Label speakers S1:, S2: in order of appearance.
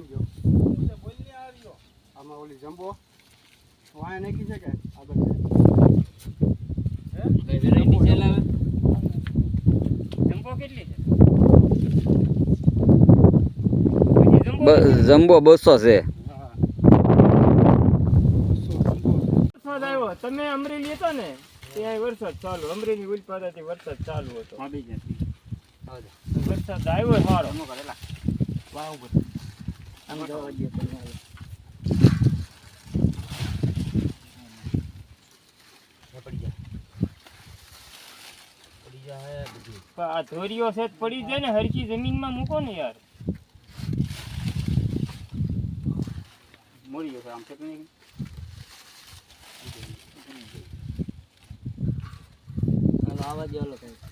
S1: ગયો. આમાં ઓલી જમ્બો વાય નાખી છે કે? આગળ છે
S2: વેરાયટી છે
S3: જમ્બો કેટલી છે? જમ્બો
S4: જમ્બો બસો છે.
S3: તમે અમરેલી હતો ને? ત્યાં વરસાદ ચાલુ. અમરેલી ઉલપાડાથી વરસાદ ચાલુ હતો. વરસાદ આવ્યો સારો
S2: વાવ ઉપર જા જા
S3: આ ધોરીઓ સેજ પડી જાય. ને હરકી જમીનમાં મૂકો ને યાર
S2: મળી ગયો આમ છે કે નહીં
S5: આવા હાલો કઈ